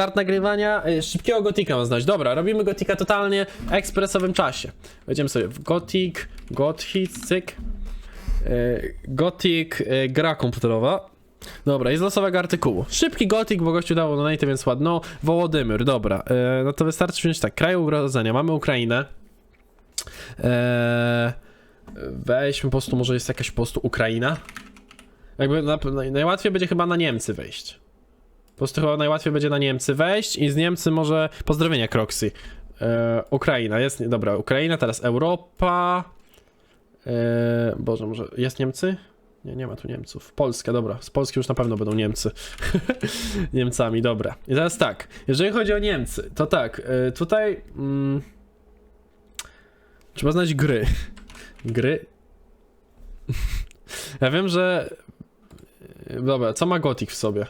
start nagrywania. Y, Szybkiego gotika mam znać. Dobra, robimy gotika totalnie w ekspresowym czasie. Wejdziemy sobie w gotik, gothit, cyk. Y, Gotik, y, gra komputerowa. Dobra, z losowego artykułu. Szybki gotik, bo gościu dało donate, więc ładno. Wołodymyr, dobra. No to wystarczy wziąć tak, kraj urodzenia. Mamy Ukrainę. Weźmy po prostu, może jest jakaś po prostu Ukraina. Jakby na, naj- najłatwiej będzie chyba na Niemcy wejść. Prostu chyba najłatwiej będzie na Niemcy wejść i z Niemcy może pozdrowienia Kroxy. Eee, Ukraina, jest, dobra, Ukraina, teraz Europa. Eee, Boże, może jest Niemcy? Nie, nie ma tu Niemców. Polska, dobra. Z Polski już na pewno będą Niemcy. Niemcami, dobra. I teraz tak, jeżeli chodzi o Niemcy, to tak, e, tutaj mm, trzeba znać gry. Gry. ja wiem, że. e, Dobra, co ma Gothic w sobie?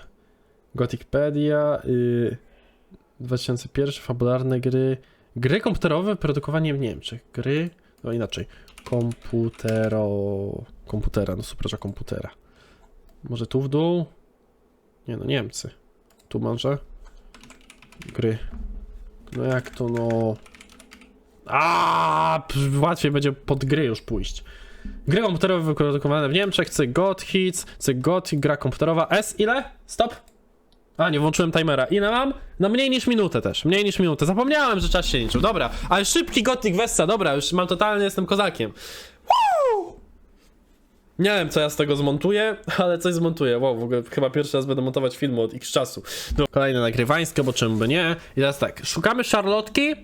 Gothicpedia, y, 2001, fabularne gry. Gry komputerowe produkowanie w Niemczech. Gry. No inaczej. Komputero. Komputera, no że komputera. Może tu w dół? Nie no, Niemcy. Tu może? Gry. No jak to no... A, łatwiej będzie pod gry już pójść. Gry komputerowe wyprodukowane w Niemczech, cyk Gothits, cyk Gothic, gra komputerowa. S ile? Stop. A, nie włączyłem timera. Ile mam? Na mniej niż minutę też. Mniej niż minutę. Zapomniałem, że czas się liczył. Dobra, ale szybki Gothic Wessa, dobra, już mam totalnie, jestem kozakiem. Woo! Nie wiem, co ja z tego zmontuję, ale coś zmontuję. Wow, w ogóle chyba pierwszy raz będę montować filmy od x czasu. No, kolejne nagrywańskie, bo czym by nie. I teraz tak, szukamy szarlotki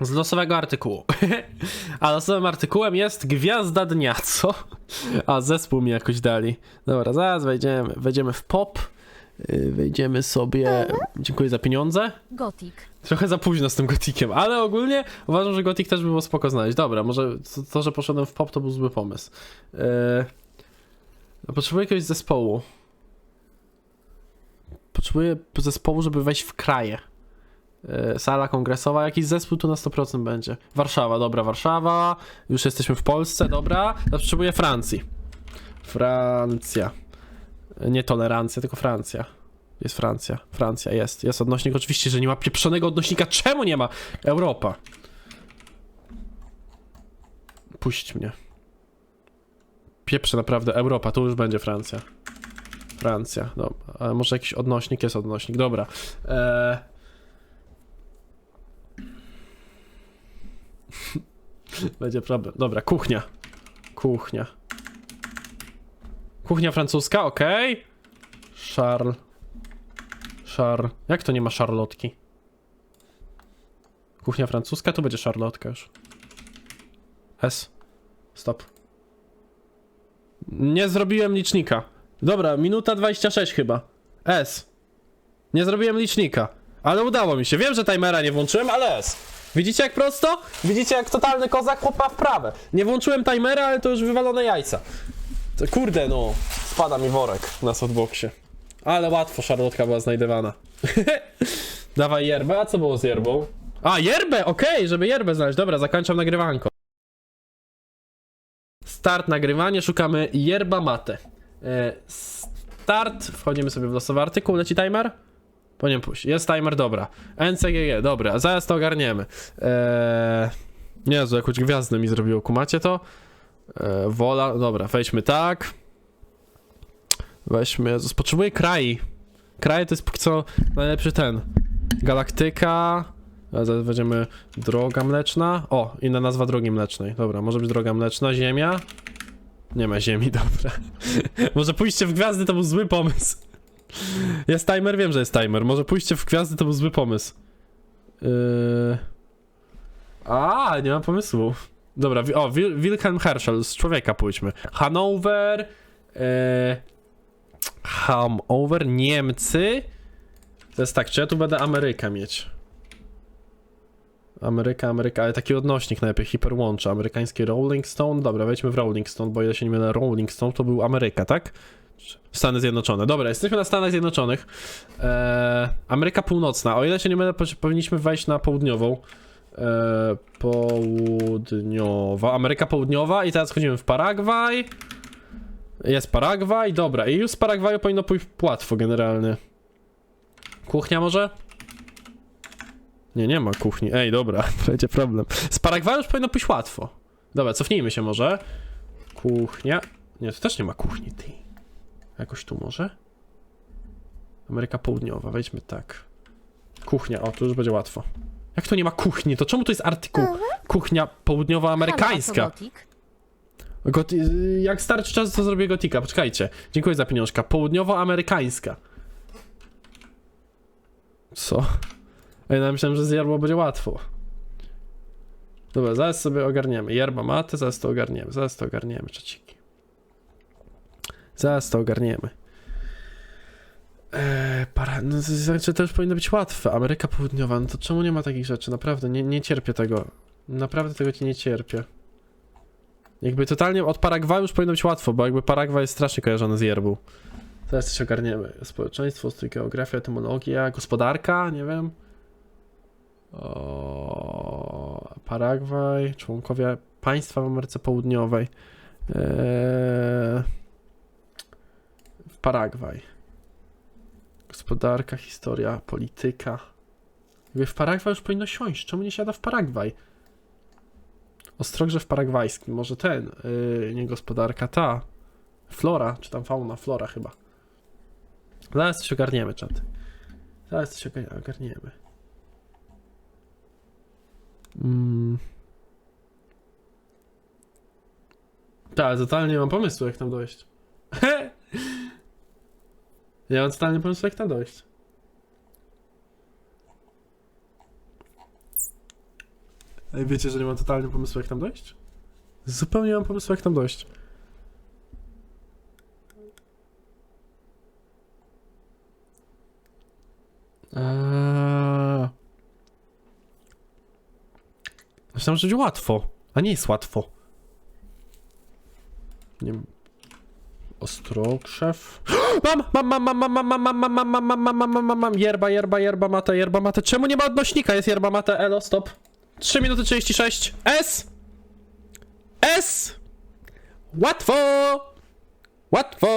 z losowego artykułu. A losowym artykułem jest Gwiazda Dnia, co? A zespół mi jakoś dali. Dobra, zaraz wejdziemy, wejdziemy w pop. Yy, Wejdziemy sobie. Dziękuję za pieniądze. Gotik. Trochę za późno z tym gotikiem, ale ogólnie uważam, że gotik też by było spoko znaleźć. Dobra, może to, to że poszedłem w pop, to był zły pomysł. Yy, potrzebuję jakiegoś zespołu. Potrzebuję zespołu, żeby wejść w kraje. Yy, sala kongresowa, jakiś zespół tu na 100% będzie. Warszawa, dobra, Warszawa. Już jesteśmy w Polsce, dobra. Teraz potrzebuję Francji. Francja. Nie tolerancja, tylko Francja. Jest Francja. Francja jest. Jest odnośnik. Oczywiście, że nie ma pieprzonego odnośnika. Czemu nie ma? Europa. Puść mnie. Pieprze naprawdę. Europa. Tu już będzie Francja. Francja. Dobra. Ale może jakiś odnośnik? Jest odnośnik. Dobra. Eee... będzie problem. Dobra. Kuchnia. Kuchnia. Kuchnia francuska. Okej. Charles. Szar. Jak to nie ma szarlotki? Kuchnia francuska, tu będzie szarlotka już. S. Stop. Nie zrobiłem licznika. Dobra, minuta 26 chyba. S. Nie zrobiłem licznika. Ale udało mi się. Wiem, że timera nie włączyłem, ale S. Widzicie jak prosto? Widzicie jak totalny kozak chłopa w prawe. Nie włączyłem timera, ale to już wywalone jajca. Kurde no. Spada mi worek na softboxie. Ale łatwo szarlotka była znajdywana. Dawaj yerbę, a co było z yerbą? A, yerbę, okej, żeby yerbę znaleźć. Dobra, zakończam nagrywanko. Start nagrywanie, szukamy yerba mate. E, start, wchodzimy sobie w losowy artykuł, leci timer? Powinien pójść. Jest timer, dobra. NCGG, dobra, zaraz to ogarniemy. Eee, Jezu, jakąś gwiazdę mi zrobiło, kumacie to? Eee, wola, dobra, wejdźmy tak. Weźmy, Jezus, potrzebuję krai. Kraje to jest póki co najlepszy ten. Galaktyka. A zaraz Weźmiemy droga mleczna. O, inna nazwa drogi mlecznej. Dobra, może być droga mleczna. Ziemia. Nie ma ziemi, dobra. może pójście w gwiazdy to był zły pomysł. Jest timer, wiem, że jest timer. Może pójście w gwiazdy to był zły pomysł. Yy... A, nie mam pomysłu. Dobra, o, Wil Wilhelm Herschel, z człowieka pójdźmy. Hanover. Hanover, Niemcy. To jest tak, czy ja tu będę Amerykę mieć? Ameryka, Ameryka, ale taki odnośnik najlepiej, hiperłącze. Amerykański Rolling Stone. Dobra, wejdźmy w Rolling Stone, bo ile się nie mylę, Rolling Stone to był Ameryka, tak? Stany Zjednoczone. Dobra, jesteśmy na Stanach Zjednoczonych. Eee, Ameryka Północna. O ile się nie mylę, po- powinniśmy wejść na południową. Eee, południowa. Ameryka Południowa i teraz chodzimy w Paragwaj. Jest Paragwaj, dobra. I już z Paragwaju powinno pójść łatwo generalnie. Kuchnia może? Nie, nie ma kuchni. Ej, dobra, będzie problem. Z Paragwaju już powinno pójść łatwo. Dobra, cofnijmy się może. Kuchnia. Nie, to też nie ma kuchni, ty. Jakoś tu może? Ameryka Południowa, wejdźmy tak. Kuchnia, o, tu już będzie łatwo. Jak to nie ma kuchni? To czemu to jest artykuł kuchnia południowoamerykańska? Goti- y, jak starczy czas, to zrobię gotika. Poczekajcie. Dziękuję za pieniążka. Południowoamerykańska. Co? Ej, no myślałem, że z yerbą będzie łatwo. Dobra, zaraz sobie ogarniemy. Yerba mate, zaraz to ogarniemy. Zaraz to ogarniemy, czeciki. Zaraz to ogarniemy. Para... No, to znaczy, to już powinno być łatwe. Ameryka Południowa, no to czemu nie ma takich rzeczy? Naprawdę, nie, nie cierpię tego. Naprawdę tego ci nie cierpię. Jakby totalnie od Paragwaju już powinno być łatwo, bo jakby Paragwaj jest strasznie kojarzony z yerbą. Teraz coś ogarniemy. Społeczeństwo, ustrój, geografia, etymologia, gospodarka, nie wiem. O, Paragwaj, członkowie państwa w Ameryce Południowej. Eee, Paragwaj. Gospodarka, historia, polityka. Jakby w Paragwaj już powinno siąść. Czemu nie siada w Paragwaj? Ostrogrzew paragwajski, może ten, yy, nie gospodarka, ta. Flora, czy tam fauna, flora chyba. Zaraz coś ogarniemy, czat. Zaraz coś ogar- ogarniemy. Mm. Tak, totalnie nie mam pomysłu, jak tam dojść. nie mam totalnie pomysłu, jak tam dojść. Ej, wiecie, że nie mam totalnie pomysłu, jak tam dojść? Zupełnie nie mam pomysłu, jak tam dojść. Eee... Myślałem, że będzie łatwo, a nie jest łatwo. Nie wiem. Ostrokrzew. Mam, mam, mam, mam, mam, mam, mam, mam, mam, mam, mam, mam, mam, mam, mam, mam, yerba, yerba, yerba mate, yerba mate. Czemu nie ma odnośnika? Jest yerba mate, elo, stop. 3 minuty 36. S! S! Łatwo! Łatwo!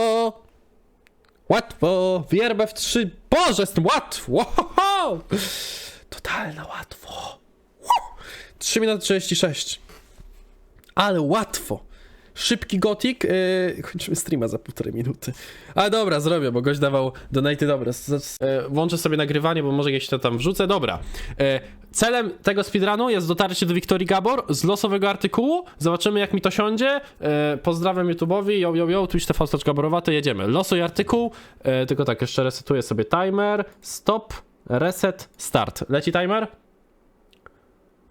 Łatwo! Wierbę w 3. Boże, jestem łatwo! Wow! Totalna łatwo. 3 minuty 36. Ale łatwo. Szybki gotik. Yy, kończymy streama za półtorej minuty. Ale dobra, zrobię, bo gość dawał donaty. Dobra, z, yy, włączę sobie nagrywanie, bo może jeśli to tam wrzucę. Dobra. Yy, celem tego speedrunu jest dotarcie do Wiktorii Gabor z losowego artykułu. Zobaczymy, jak mi to siądzie. Yy, pozdrawiam YouTube'owi. Yo, yo, yo, Twitch TV Gaborowa, to jedziemy. Losuj artykuł. Yy, tylko tak, jeszcze resetuję sobie timer. Stop. Reset. Start. Leci timer?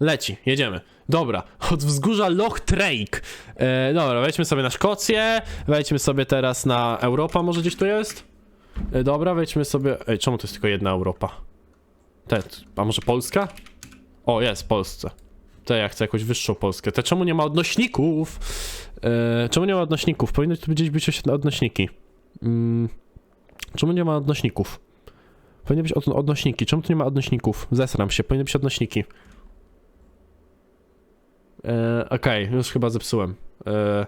Leci, jedziemy. Dobra, od wzgórza Loch Trake. E, dobra, wejdźmy sobie na Szkocję, wejdźmy sobie teraz na Europa, może gdzieś tu jest? E, dobra, wejdźmy sobie... Ej, czemu to jest tylko jedna Europa? A może Polska? O, jest, Polsce. Te, ja chcę jakąś wyższą Polskę. Te, czemu nie ma odnośników? E, czemu nie ma odnośników? Powinny tu gdzieś być odnośniki. Mm, czemu nie ma odnośników? Powinny być od, odnośniki. Czemu tu nie ma odnośników? Zesram się, powinny być odnośniki. E, Okej, już chyba zepsułem. E,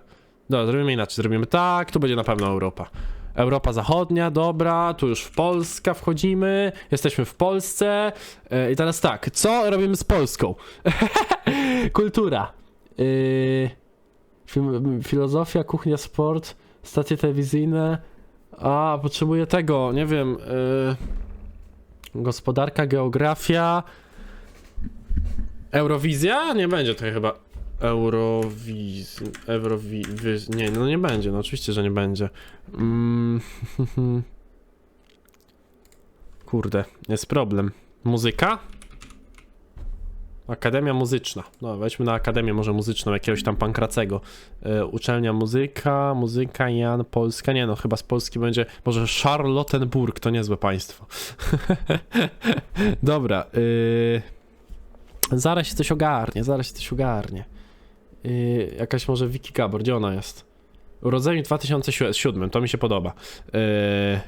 dobra, zrobimy inaczej. Zrobimy tak, tu będzie na pewno Europa. Europa Zachodnia, dobra, tu już w Polska wchodzimy, jesteśmy w Polsce e, i teraz tak, co robimy z Polską? Kultura. E, fil- filozofia, kuchnia, sport, stacje telewizyjne. A, potrzebuję tego, nie wiem. E, gospodarka, geografia. Eurowizja? Nie będzie tutaj chyba. Eurowiz... Eurowi... wy- Nie, no nie będzie, no oczywiście, że nie będzie. Mm. Kurde, jest problem. Muzyka? Akademia muzyczna. No, weźmy na Akademię może muzyczną jakiegoś tam Pankracego. E, uczelnia muzyka, muzyka, Jan, Polska. Nie no, chyba z Polski będzie może Charlottenburg, to niezłe państwo. Dobra, y... Zaraz się coś ogarnie, zaraz się coś ogarnie. Yy, jakaś może Wiki Gabor, gdzie ona jest? Urodzenie w 2007, to mi się podoba. Yy...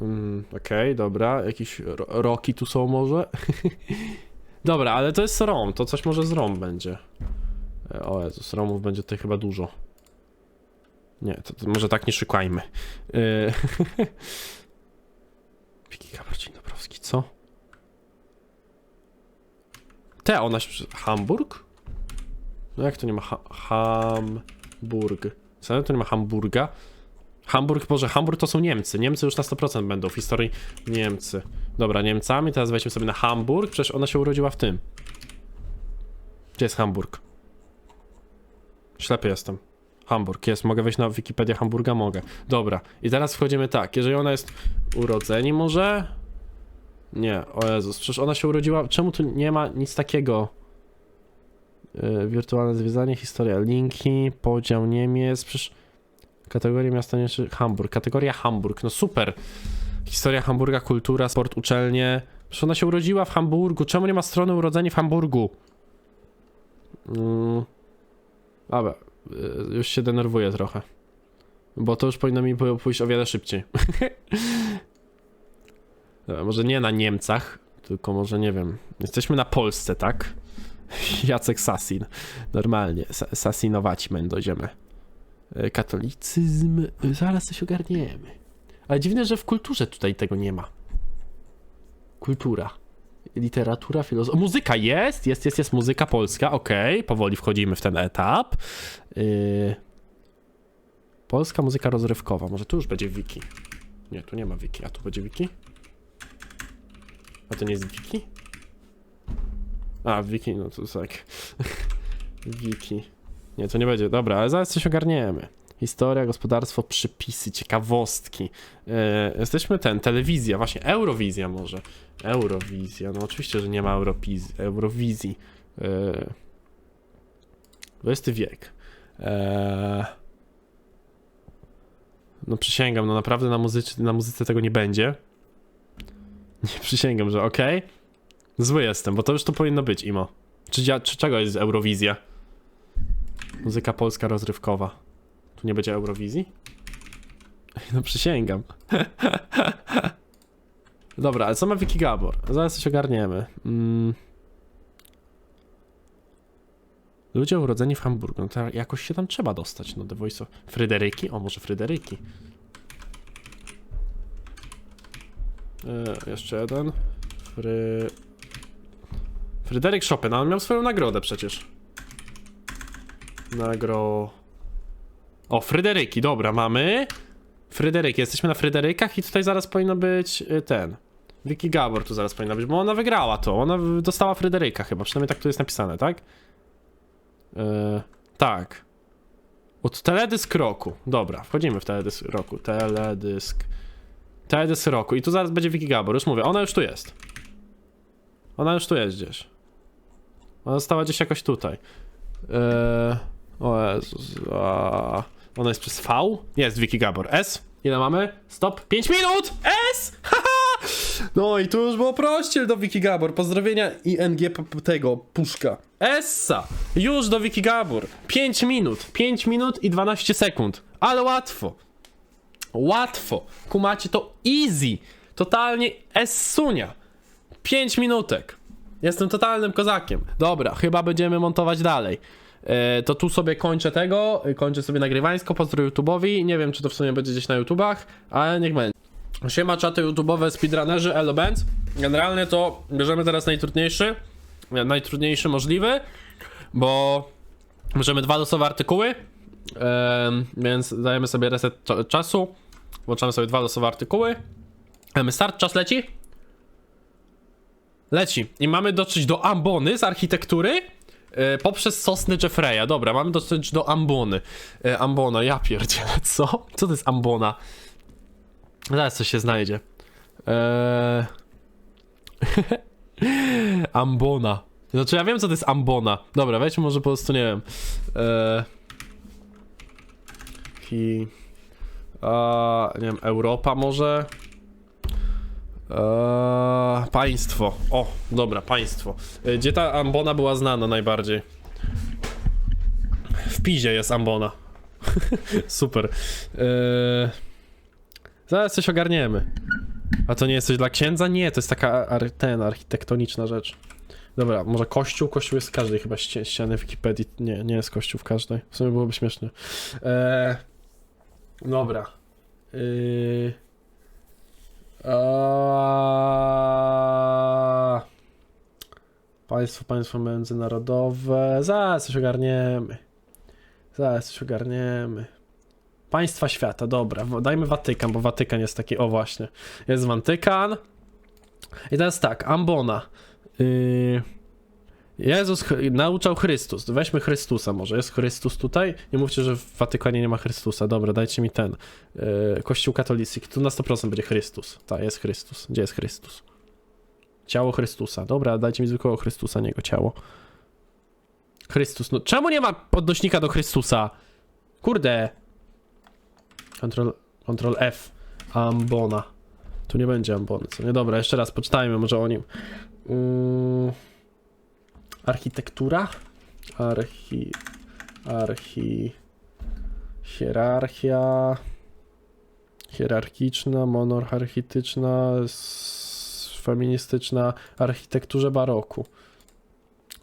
Mm, Okej, dobra, jakieś ro roki tu są może? dobra, ale to jest rom, to coś może z rom będzie. E, O Jezus, romów będzie tutaj chyba dużo. Nie, to, to może tak nie szukajmy. Yy... Wiki Gabor, Dzień Dobrowski, co? Te, ona. Hamburg? No jak to nie ma ha Hamburg? Co, to nie ma Hamburga? Hamburg, Boże, Hamburg to są Niemcy. Niemcy już na 100% będą w historii Niemcy. Dobra, Niemcami, teraz weźmy sobie na Hamburg, przecież ona się urodziła w tym. Gdzie jest Hamburg? Ślepy jestem. Hamburg jest, mogę wejść na Wikipedię Hamburga? Mogę. Dobra, i teraz wchodzimy tak, jeżeli ona jest urodzeni może? Nie, o Jezus, przecież ona się urodziła, czemu tu nie ma nic takiego? Yy, wirtualne zwiedzanie, historia, linki, podział Niemiec, przecież kategoria miasta nie Hamburg, kategoria Hamburg, no super. Historia Hamburga, kultura, sport, uczelnie. Przecież ona się urodziła w Hamburgu, czemu nie ma strony urodzeni w Hamburgu? Mm. Dobra, y, już się denerwuję trochę. Bo to już powinno mi pójść o wiele szybciej. Dobra, może nie na Niemcach, tylko może nie wiem. Jesteśmy na Polsce, tak? Jacek Sasin. Normalnie. Sa- Sasinować będziemy. E, Katolicyzm. y, Zaraz coś ogarniemy. Ale dziwne, że w kulturze tutaj tego nie ma. Kultura. Literatura, filozofia. Muzyka jest, jest, jest, jest muzyka polska, okej, powoli wchodzimy w ten etap. Yy... Polska muzyka rozrywkowa, może tu już będzie wiki. Nie, tu nie ma wiki, a tu będzie wiki? A to nie jest wiki? A, wiki, no to tak. wiki. Nie, to nie będzie, dobra, ale zaraz coś ogarniemy. Historia, gospodarstwo, przypisy, ciekawostki. E, jesteśmy ten, telewizja, właśnie, Eurowizja może. Eurowizja, no oczywiście, że nie ma Europiz- Eurowizji. E, XX wiek. E, no przysięgam, no naprawdę na, muzyce, na muzyce tego nie będzie. Nie przysięgam, że okej. Zły jestem, bo to już to powinno być, Imo. Czy, czy czego jest Eurowizja? Muzyka polska rozrywkowa. Tu nie będzie Eurowizji? No przysięgam. Dobra, ale co ma Wiki Gabor? Zaraz coś ogarniemy. Mm. Ludzie urodzeni w Hamburgu, no to jakoś się tam trzeba dostać, no The Voice of... Fryderyki? O, może Fryderyki? E, jeszcze jeden. Fry... Fryderyk Chopin, on miał swoją nagrodę przecież. Nagro... O, Fryderyki, dobra, mamy. Fryderyki, jesteśmy na Fryderykach i tutaj zaraz powinno być y, ten. Vicky Gabor tu zaraz powinna być, bo ona wygrała to. Ona dostała Fryderyka chyba, przynajmniej tak tu jest napisane, tak? Yy, tak. Od teledysk roku. Dobra, wchodzimy w teledysk roku. Teledysk. Teledysk roku. I tu zaraz będzie Vicky Gabor, już mówię, ona już tu jest. Ona już tu jest gdzieś. Ona została gdzieś jakoś tutaj. Yy, o Jezus. A, ona jest przez V? Jest Vicky Gabor. S? Ile mamy? Stop. 5 minut! S! Haha! No i tu już było prościej do Vicky Gabor. Pozdrowienia ING tego, puszka. Essa! Już do Vicky Gabor. 5 minut. 5 minut i 12 sekund. Ale łatwo. Łatwo. Kumacie to easy. Totalnie S-sunia. 5 minutek. Jestem totalnym kozakiem. Dobra, chyba będziemy montować dalej. E, to tu sobie kończę tego, e, kończę sobie nagrywańsko, pozdro YouTube'owi, nie wiem czy to w sumie będzie gdzieś na YouTubach, ale niech będzie. Siema czaty YouTube'owe, speedrunnerzy, Elo. Generalnie to bierzemy teraz najtrudniejszy, e, najtrudniejszy możliwy, bo bierzemy dwa losowe artykuły, więc dajemy sobie reset cza- czasu, włączamy sobie dwa losowe artykuły. Start, czas leci. Leci. I mamy dotrzeć do ambony z architektury e, poprzez sosny Jeffreya. Dobra, mamy dotrzeć do ambony. E, ambona, ja pierdzielę, co? Co to jest ambona? Zaraz coś się znajdzie. Eee... ambona. Znaczy ja wiem co to jest ambona. Dobra, weźmy może po prostu, nie wiem. Eee... Hi... A, nie wiem, Europa może? Eee, państwo. O, dobra, państwo. E, Gdzie ta ambona była znana najbardziej? W Pizie jest ambona. Super. Eee, zaraz coś ogarniemy. A to nie jest coś dla księdza? Nie, to jest taka ar ten, architektoniczna rzecz. Dobra, może kościół? Kościół jest w każdej chyba ści ściany w Wikipedii. Nie, nie jest kościół w każdej. W sumie byłoby śmieszne. Eee, dobra. Yy... A... Państwo, państwo międzynarodowe. Zaraz coś ogarniemy. Zaraz coś ogarniemy. Państwa świata, dobra. Dajmy Watykan, bo Watykan jest taki. O, właśnie. Jest Watykan. I teraz tak, Ambona. Yy... Jezus nauczał Chrystus. Weźmy Chrystusa może. Jest Chrystus tutaj? Nie mówcie, że w Watykanie nie ma Chrystusa. Dobra, dajcie mi ten. Yy, Kościół katolicki. Tu na 100% będzie Chrystus. Tak, jest Chrystus. Gdzie jest Chrystus? Ciało Chrystusa. Dobra, dajcie mi zwykłego Chrystusa, nie go ciało. Chrystus. No czemu nie ma podnośnika do Chrystusa? Kurde. Control, Control F. Ambona. Tu nie będzie ambony, co nie? Dobra, jeszcze raz poczytajmy może o nim. Mm. Architektura? Archi... Archi... Hierarchia... Hierarchiczna, monarchityczna, s- feministyczna, architekturze baroku.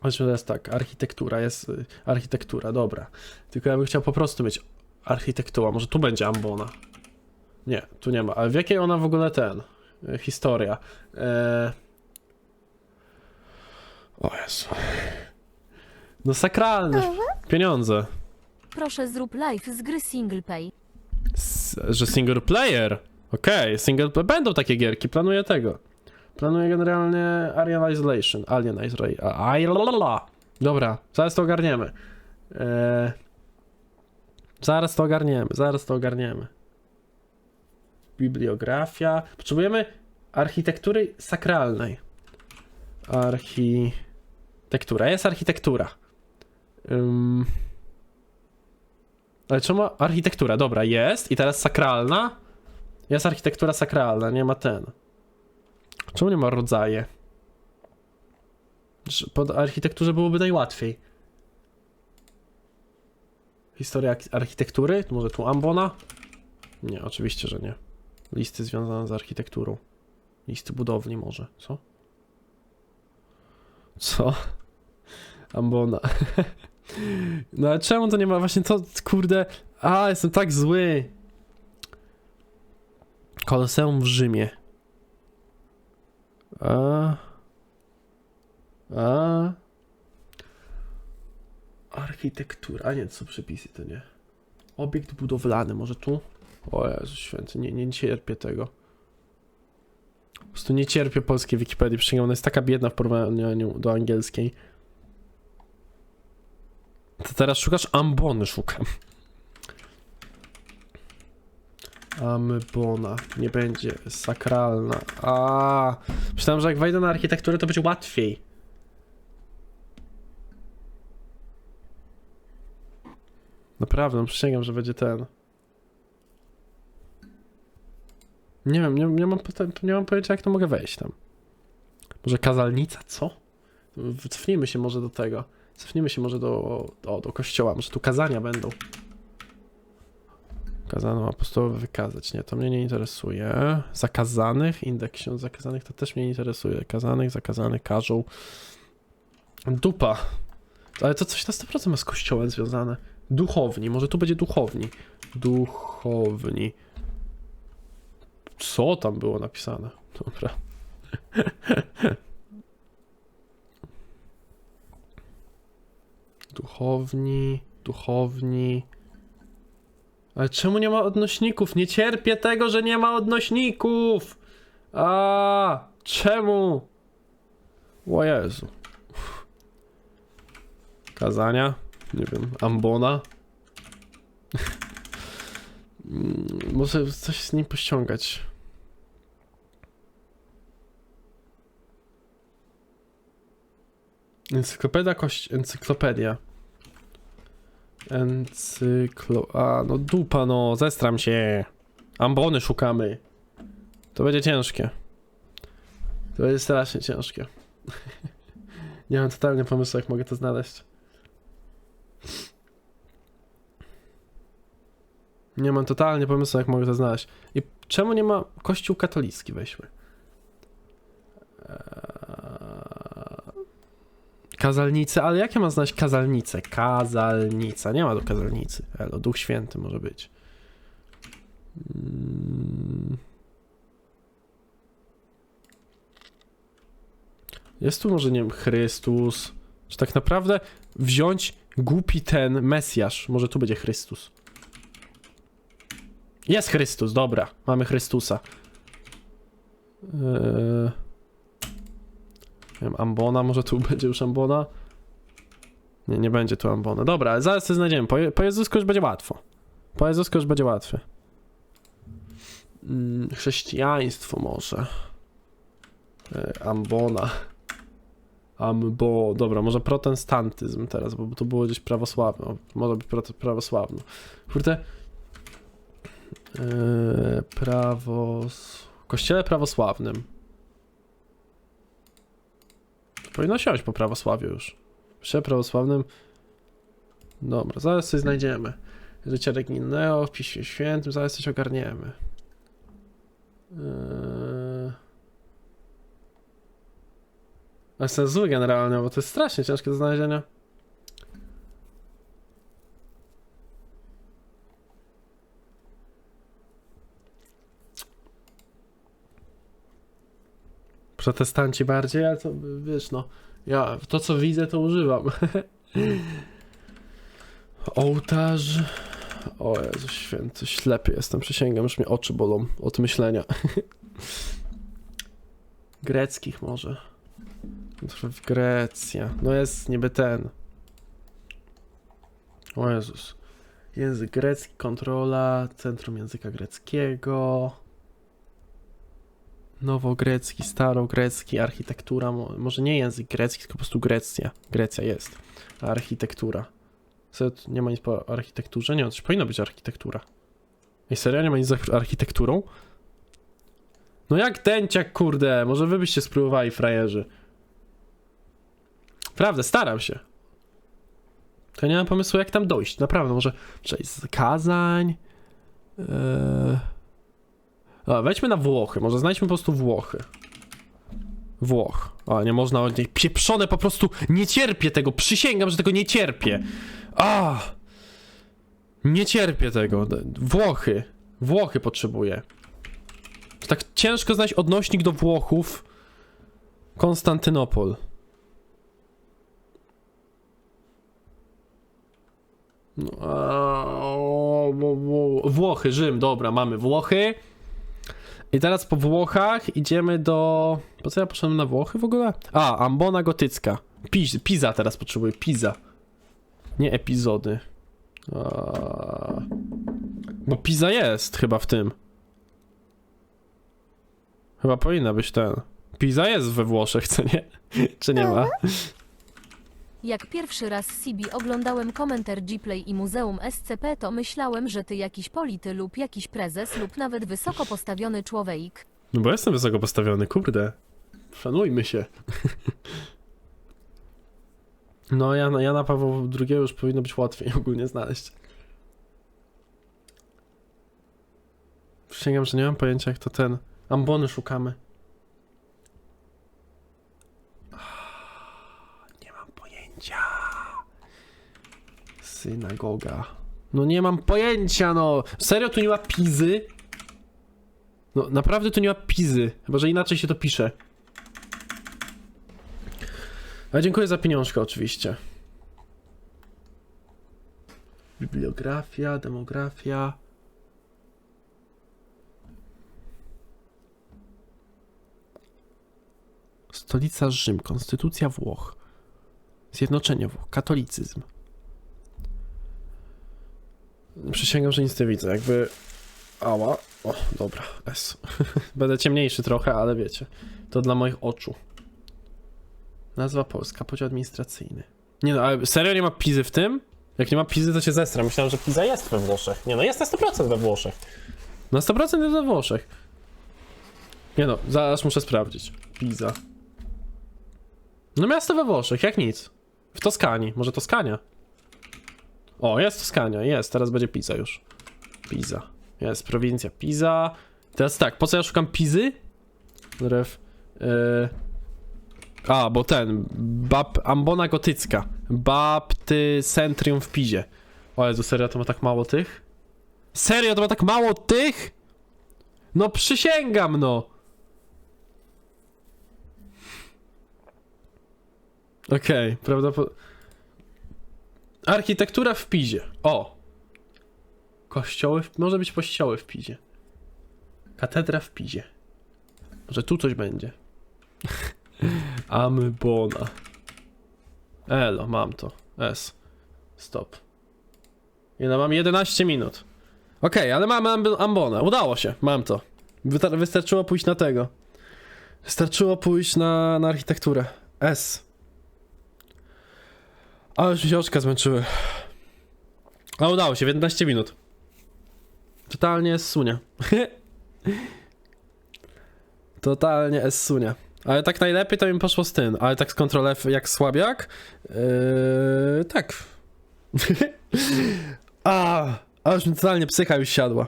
Chodźmy teraz tak, architektura jest, architektura, dobra. Tylko ja bym chciał po prostu mieć architektura, może tu będzie ambona. Nie, tu nie ma, ale w jakiej ona w ogóle ten, y, historia. E... O Jezu. No sakralne, pieniądze. Proszę zrób live z gry single pay. S- że single player. Okej, single play. Będą takie gierki, planuję tego. Planuję generalnie Alien Isolation. Alien Isolation. aj. Dobra, zaraz to ogarniemy. Eee, zaraz to ogarniemy, zaraz to ogarniemy. Bibliografia. Potrzebujemy architektury sakralnej. Architektura. Jest architektura. Ym... Ale czemu architektura? Dobra, jest. I teraz sakralna. Jest architektura sakralna, nie ma ten. Czemu nie ma rodzaje? Pod architekturze byłoby najłatwiej. Historia arch- architektury? Może tu ambona? Nie, oczywiście, że nie. Listy związane z architekturą. Listy budowli może, co? Co? Ambona. No ale czemu to nie ma właśnie to, kurde, a jestem tak zły. Koloseum w Rzymie. A. A. Architektura, a nie, to są przepisy, to nie. Obiekt budowlany, może tu? O Jezu święty, nie, nie cierpię tego. Po prostu nie cierpię polskiej Wikipedii, przysięgam, ona jest taka biedna w porównaniu do angielskiej. To teraz szukasz ambony, szukam. Ambona. Nie będzie. Sakralna. A, Myślałem, że jak wejdę na architekturę, to będzie łatwiej. Naprawdę, no przysięgam, że będzie ten. Nie wiem, nie, nie, mam, nie mam pojęcia, jak to mogę wejść tam. Może kazalnica? Co? Cofnijmy się może do tego. Cofnijmy się może do, do, do kościoła, może tu kazania będą. Kazano apostołowe wykazać. Nie, to mnie nie interesuje. Zakazanych, indeks zakazanych to też mnie nie interesuje. Kazanych, zakazanych, każą. Dupa. Ale to coś na 100% ma z kościołem związane. Duchowni, może tu będzie duchowni. Duchowni. Co tam było napisane? Dobra. Duchowni, duchowni. Ale czemu nie ma odnośników? Nie cierpię tego, że nie ma odnośników! A, czemu? O Jezu. Kazania? Nie wiem, ambona? Może coś z nim pościągać. Encyklopedia kość... Encyklopedia. Encyklo... A, no dupa no, zestram się. Ambony szukamy. To będzie ciężkie. To będzie strasznie ciężkie. Nie mam totalnie pomysłu, jak mogę to znaleźć. Nie mam totalnie pomysłu, jak mogę to znaleźć. I czemu nie ma kościół katolicki, weźmy. Eee... Kazalnice, ale jak ja mam znaleźć kazalnicę? Kazalnica, nie ma do kazalnicy. Elo, Duch Święty może być. Mm. Jest tu może, nie wiem, Chrystus. Czy tak naprawdę wziąć głupi ten Mesjasz? Może tu będzie Chrystus. Jest Chrystus, dobra. Mamy Chrystusa. Eee... Nie wiem, Ambona, może tu będzie już Ambona? Nie, nie będzie tu Ambona. Dobra, zaraz to znajdziemy. Po, po Jezusko już będzie łatwo. Po Jezusko już będzie łatwiej. Mm, chrześcijaństwo może. E, Ambona. Ambo. Dobra, może protestantyzm teraz, bo to było gdzieś prawosławne. Może być prawosławne. Kurde. E, prawos... W kościele prawosławnym. Powinno siąść po prawosławiu już. Kościele prawosławnym... Dobra, zaraz coś znajdziemy. Życia religijnego w Piśmie Świętym, zaraz coś ogarniemy. Eee... Ale jestem zły generalnie, bo to jest strasznie ciężkie do znalezienia. Protestanci bardziej, ale to wiesz, no. Ja to co widzę, to używam. Ołtarz. O Jezu święty, ślepy jestem, przysięgam, już mnie oczy bolą od myślenia. Greckich może. Grecja. No jest niby ten. O Jezus. Język grecki, kontrola, centrum języka greckiego. Nowogrecki, starogrecki, architektura. mo- Może nie język grecki, tylko po prostu Grecja. Grecja jest. Architektura. Tu nie ma nic po architekturze? Nie, to powinno być architektura. Ej, serio? Nie ma nic za architekturą? No jak dęciak, kurde. Może wy byście spróbowali, frajerzy. Prawda, staram się. To nie mam pomysłu, jak tam dojść. Naprawdę, może przejść z Kazań. Eee... A, wejdźmy na Włochy. Może znajdźmy po prostu Włochy. Włoch. A, nie można od niej. Pieprzone po prostu. Nie cierpię tego. Przysięgam, że tego nie cierpię. A! Nie cierpię tego. Włochy. Włochy potrzebuję. Tak ciężko znaleźć odnośnik do Włochów. Konstantynopol. No, a, o, bo- bo- Włochy, Rzym, dobra, mamy Włochy. I teraz po Włochach idziemy do. Po co ja poszedłem na Włochy w ogóle? A, Ambona Gotycka. Piz, Pisa teraz potrzebuję, Pisa. Nie epizody. A... Bo Pisa jest chyba w tym. Chyba powinna być ten. Pisa jest we Włoszech, co nie? Czy nie ma? Jak pierwszy raz CB oglądałem komentarz Gplay i Muzeum SCP, to myślałem, że ty jakiś polity lub jakiś prezes lub nawet wysoko postawiony człowiek. No bo jestem wysoko postawiony, kurde. Szanujmy się. No, Jana, Jana Pawła II już powinno być łatwiej ogólnie znaleźć. Przysięgam, że nie mam pojęcia jak to ten... Ambony szukamy. Ah, Nie mam pojęcia. Synagoga. No nie mam pojęcia, no. Serio, tu nie ma Pizy? No naprawdę tu nie ma Pizy. Chyba, że inaczej się to pisze. A dziękuję za pieniążkę oczywiście. Bibliografia, demografia. Stolica Rzym, konstytucja Włoch. Zjednoczenie Włoch, katolicyzm. Przysięgam, że nic nie widzę. Jakby. Ała. O, dobra, S. Będę ciemniejszy trochę, ale wiecie. To dla moich oczu. Nazwa polska, podział administracyjny. Nie no, ale serio nie ma Pizy w tym? Jak nie ma Pizy, to się zestra. Myślałem, że Piza jest we Włoszech. Nie no, jest na 100% we Włoszech. Na 100% jest we Włoszech. Nie no, zaraz muszę sprawdzić. Piza. No miasto we Włoszech, jak nic. W Toskanii, może Toskania. O, jest Toskania, jest, teraz będzie Pisa już. Pisa. Jest prowincja Pisa. Teraz tak, po co ja szukam Pizy? Ref. Yy... A, bo ten. Bab, Ambona Gotycka. Baptycentrium w Pizie. O Jezu, serio to ma tak mało tych? Serio to ma tak mało tych? No przysięgam, no. Okej, prawdopodobnie. Architektura w Pizie. O! Kościoły, w... może być kościoły w Pizie. Katedra w Pizie. Może tu coś będzie. Ambona. Elo, mam to. S. Stop. Ile mam? 11 minut. Okej, ale mamy amb- ambonę. Udało się, mam to. Wystarczyło pójść na tego. Wystarczyło pójść na, na architekturę. S. Ale już mi się oczka zmęczyły. A udało się, w 11 minut. Totalnie sunia. Totalnie sunia. Ale tak najlepiej to mi poszło z tym, ale tak z Ctrl F jak słabiak. Yy, tak. a, a już mi totalnie psycha już siadła.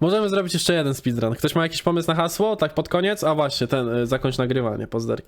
Możemy zrobić jeszcze jeden speedrun. Ktoś ma jakiś pomysł na hasło? Tak pod koniec? A właśnie, ten, y, zakończ nagrywanie, pozderki.